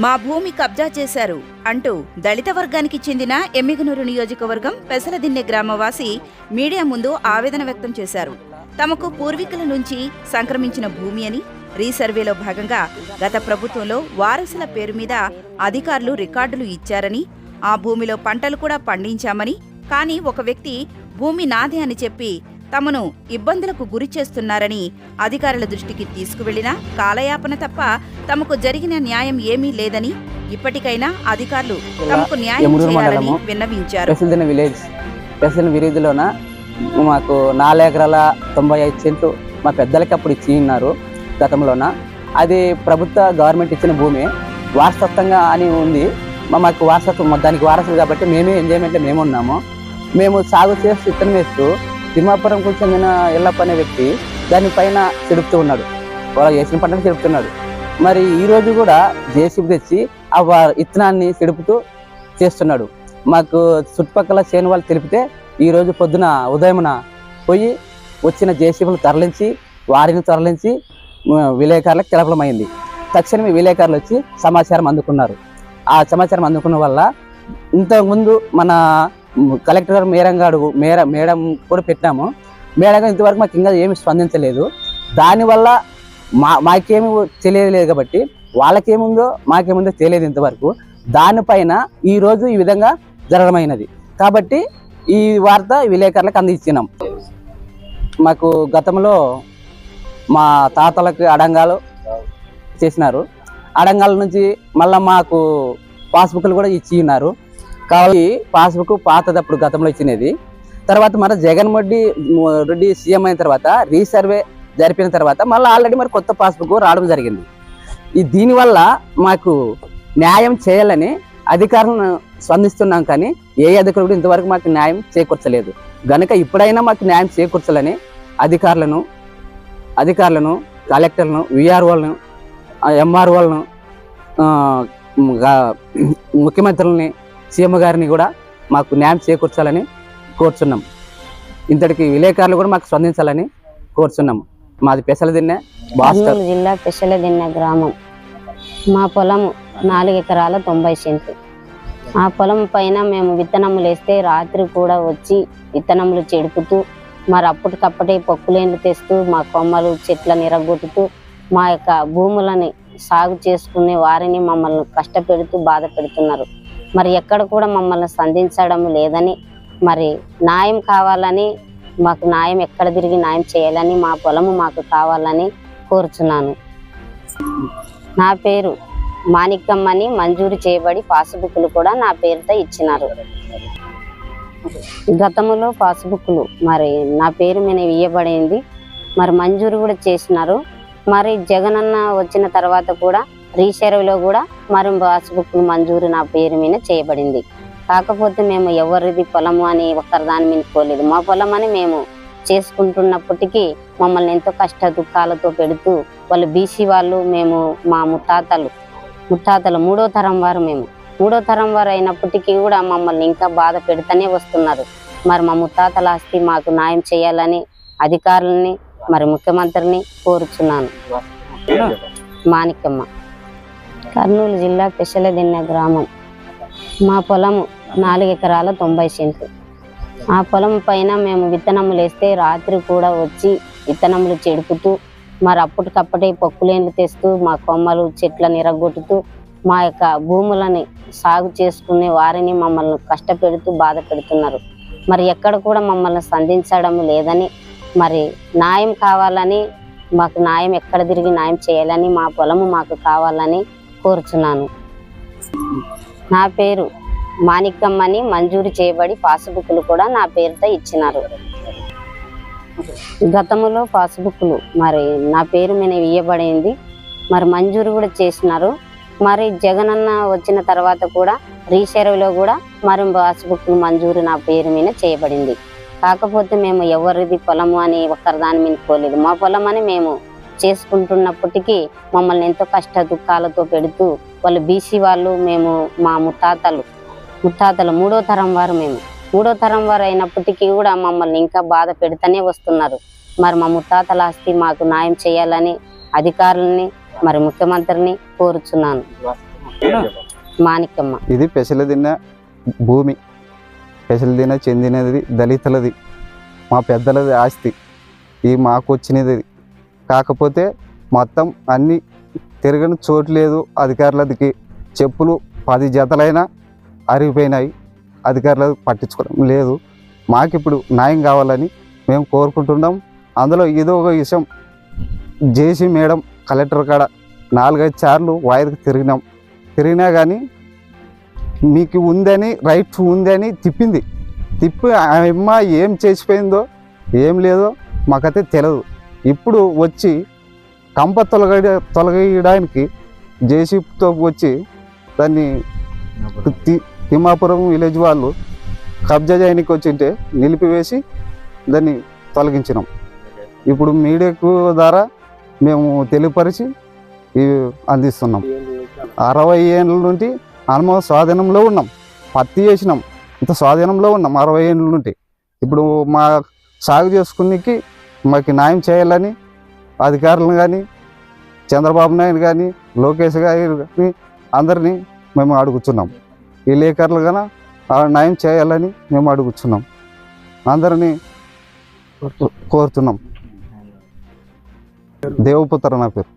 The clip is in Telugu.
మా భూమి కబ్జా చేశారు అంటూ దళిత వర్గానికి చెందిన ఎమ్మిగనూరు నియోజకవర్గం పెసలదిన్నె గ్రామవాసి మీడియా ముందు ఆవేదన వ్యక్తం చేశారు. తమకు పూర్వీకుల నుంచి సంక్రమించిన భూమి అని రీసర్వేలో భాగంగా గత ప్రభుత్వంలో వారసుల పేరు మీద అధికారులు రికార్డులు ఇచ్చారని ఆ భూమిలో పంటలు కూడా పండించామని కానీ ఒక వ్యక్తి భూమి నాదే అని చెప్పి తమను ఇబ్బందులకు గురి చేస్తున్నారని అధికారుల దృష్టికి తీసుకువెళ్ళినా కాలయాపన తప్ప తమకు జరిగిన న్యాయం ఏమీ లేదని ఇప్పటికైనా అధికారులు తమకు న్యాయం చేయాలని. విన్నవించారు. విలేజ్ విలేజ్లోన మాకు నాలుగు ఎకరాల తొంభై ఐదు సెంట్లు మా పెద్దలకి అప్పుడు ఇచ్చి ఉన్నారు గతంలోన. అది ప్రభుత్వ గవర్నమెంట్ ఇచ్చిన భూమి. వారసత్వంగా అని ఉంది. మా మాకు వారసత్వం దానికి వారసులు కాబట్టి మేమే ఎంజాయ్మెంట్లో మేము ఉన్నాము మేము సాగు చేస్తూ ఇత్తనం వేస్తూ తిమ్మాపురంకు చెందిన ఎల్లప్ప అనే వ్యక్తి దానిపైన చెడుపుతూ ఉన్నాడు. వాళ్ళు వేసిన పంటను చెడుపుతున్నాడు. మరి ఈ రోజు కూడా జేసీబీ తెచ్చి ఆ వా- ఇత్తనాన్ని చెడుపుతూ చేస్తున్నాడు. మాకు చుట్టుపక్కల చేను వాళ్ళు తెలిపితే ఈరోజు పొద్దున ఉదయమున పోయి వచ్చిన జేసీబీలు తరలించి వారిని తరలించి విలేకరులకు తెలపడమైంది. తక్షణమే విలేకరులు వచ్చి సమాచారం అందుకున్నారు. ఆ సమాచారం అందుకున్న వల్ల ఇంతకుముందు మన కలెక్టర్ గారు మేడం గారు మేర మేడం కూడా పెట్టినాము. మేడం గారు ఇంతవరకు మాకు ఇంకా ఏమి స్పందించలేదు. దానివల్ల మా మాకేమి తెలియలేదు కాబట్టి వాళ్ళకేముందో మాకేముందో తెలియదు ఇంతవరకు. దానిపైన ఈ రోజు ఈ విధంగా జరగమైనది కాబట్టి ఈ వార్త విలేకరులకు అందించినాం. మాకు గతంలో మా తాతలకు అడంగాలు చేసినారు. అడంగాల నుంచి మళ్ళీ మాకు పాస్బుక్లు కూడా ఇచ్చి ఉన్నారు కాబట్టి పాస్బుక్ పాతదప్పుడు గతంలో ఇచ్చినది. తర్వాత మన జగన్ రెడ్డి రెడ్డి సీఎం అయిన తర్వాత రీసర్వే జరిపిన తర్వాత మళ్ళీ ఆల్రెడీ మరి కొత్త పాస్బుక్ రావడం జరిగింది. ఈ దీనివల్ల మాకు న్యాయం చేయాలని అధికారులను స్పందిస్తున్నాం కానీ ఏ అధికారులు కూడా ఇంతవరకు మాకు న్యాయం చేకూర్చలేదు. గనక ఇప్పుడైనా మాకు న్యాయం చేకూర్చాలని అధికారులను అధికారులను కలెక్టర్లను విఆర్ఓలను ఎంఆర్ఓలను ముఖ్యమంత్రులని సీఎం గారిని కూడా మాకు న్యాయం చేకూర్చాలని కోరుచున్నాం. ఇంతటికి విలేకరులు కూడా మాకు స్పందించాలని కోరుచున్నాం. మాది పెసల దిన్నె జిల్లా పెసలదిన్న గ్రామం. మా పొలం నాలుగు ఎకరాల తొంభై సెంట్లు. ఆ పొలం పైన మేము విత్తనములు వేస్తే రాత్రి కూడా వచ్చి విత్తనములు చెడుపుతూ మరి అప్పటికప్పటి పప్పులేండ్లు తెస్తూ మా కొమ్మలు చెట్లను ఎరగొట్టుతూ మా యొక్క భూములని సాగు చేసుకునే వారిని మమ్మల్ని కష్టపెడుతూ బాధ పెడుతున్నారు. మరి ఎక్కడ కూడా మమ్మల్ని సంధించడం లేదని మరి న్యాయం కావాలని మాకు న్యాయం ఎక్కడ తిరిగి న్యాయం చేయాలని మా పొలము మాకు కావాలని కోరుచున్నాను. నా పేరు మాణిక్యమ్మని మంజూరు చేయబడి పాస్బుక్లు కూడా నా పేరుతో ఇచ్చినారు. గతంలో పాస్బుక్లు మరి నా పేరు మీద ఇవ్వబడింది మరి మంజూరు కూడా చేసినారు. మరి జగనన్న వచ్చిన తర్వాత కూడా రీసర్వేలో కూడా మరి పాస్బుక్లు మంజూరు నా పేరు మీద చేయబడింది. కాకపోతే మేము ఎవరిది పొలము అని ఒకరి దాని మీద పోలేదు. మా పొలం అని మేము చేసుకుంటున్నప్పటికీ మమ్మల్ని ఎంతో కష్ట దుఃఖాలతో పెడుతూ వాళ్ళు బీసీ వాళ్ళు మేము మా ముత్తాతలు ముత్తాతలు మూడో తరం వారు మేము. మూడో తరం వారు అయినప్పటికీ కూడా మమ్మల్ని ఇంకా బాధ పెడుతూనే వస్తున్నారు. మరి మా ముత్తాతల ఆస్తి మాకు న్యాయం చేయాలని అధికారులని మరి ముఖ్యమంత్రిని కోరుచున్నాను. మాణిక్యమ్మ. కర్నూలు జిల్లా పెసలదిన్న గ్రామం. మా పొలము నాలుగు ఎకరాల తొంభై సెంట్లు. ఆ పొలం పైన మేము విత్తనములు వేస్తే రాత్రి కూడా వచ్చి విత్తనములు చెడుపుతూ మరి అప్పటికప్పటే పప్పులేండ్లు తెస్తూ మా కొమ్మలు చెట్లను ఎరగొట్టుతూ మా యొక్క భూములని సాగు చేసుకునే వారిని మమ్మల్ని కష్టపెడుతూ బాధ పెడుతున్నారు మరి ఎక్కడ కూడా మమ్మల్ని సంధించడం లేదని మరి న్యాయం కావాలని మాకు న్యాయం ఎక్కడ తిరిగి న్యాయం చేయాలని మా పొలము మాకు కావాలని కోరుచున్నాను. నా పేరు మాణిక్యమ్మని మంజూరు చేయబడి పాస్బుక్లు కూడా నా పేరుతో ఇచ్చినారు. గతంలో పాస్బుక్లు మరి నా పేరు మీద ఇవ్వబడింది మరి మంజూరు కూడా చేసినారు. మరి జగనన్న వచ్చిన తర్వాత కూడా రీసెర్వ్లో కూడా మరి పాస్బుక్లు మంజూరు నా పేరు మీద చేయబడింది. కాకపోతే మేము ఎవరిది పొలము అని ఒకరి దాని మీద పోలేదు. మా పొలం అని మేము చేసుకుంటున్నప్పటికీ మమ్మల్ని ఎంతో కష్ట దుఃఖాలతో పెడుతూ వాళ్ళు బీసీ వాళ్ళు మేము మా ముత్తాతలు. ముత్తాతలు మూడో తరం వారు మేము. మూడో తరం వారు అయినప్పటికీ కూడా మమ్మల్ని ఇంకా బాధ పెడుతూనే వస్తున్నారు. మరి మా ముత్తాతల ఆస్తి మాకు న్యాయం చేయాలని అధికారులని మరి ముఖ్యమంత్రిని కోరుచున్నాను. మాణిక్యమ్మ. ఇది పెసలదిన్న భూమి. పెసలదిన చెందినది దళితులది. మా పెద్దలది ఆస్తి. ఇది మాకు వచ్చినది. కాకపోతే మొత్తం అన్ని తిరగని చోటు లేదు. అధికారులదికి చెప్పులు పది జతలైనా అరిగిపోయినాయి. అధికారులు పట్టించుకోవడం లేదు. మాకు ఇప్పుడు న్యాయం కావాలని మేము కోరుకుంటున్నాం. అందులో ఏదో ఒక విషయం జేసీ మేడం కలెక్టర్ కాడ నాలుగైదు సార్లు వాయిదకు తిరిగినాం. తిరిగినా కానీ మీకు ఉందని రైట్ ఉందని తిప్పింది. తిప్పి ఆ అమ్మ ఏం చేసిపోయిందో ఏం లేదో మాకైతే తెలియదు ఇప్పుడు వచ్చి కంప తొలగ తొలగడానికి జేసీతో వచ్చి దాన్ని తిమ్మాపురం. విలేజ్ వాళ్ళు కబ్జా చేయడానికి వచ్చింటే నిలిపివేసి దాన్ని తొలగించినాం. ఇప్పుడు మీడియాకు ద్వారా మేము తెలియపరిచి ఇవి అందిస్తున్నాం. అరవై ఏళ్ళ నుండి అనుభవ స్వాధీనంలో ఉన్నాం. పత్తి చేసినాం ఇంత స్వాధీనంలో ఉన్నాం అరవై ఏళ్ళ నుండి. ఇప్పుడు మా సాగు చేసుకునేకి మాకు న్యాయం చేయాలని అధికారులను కానీ చంద్రబాబు నాయుడు కానీ లోకేష్ గారు కానీ అందరినీ మేము అడుగుతున్నాం ఈ లేఖర్లు కానీ న్యాయం చేయాలని మేము అడుగుతున్నాం అందరినీ కోరుతున్నాం. దేవపుత్ర నా పేరు.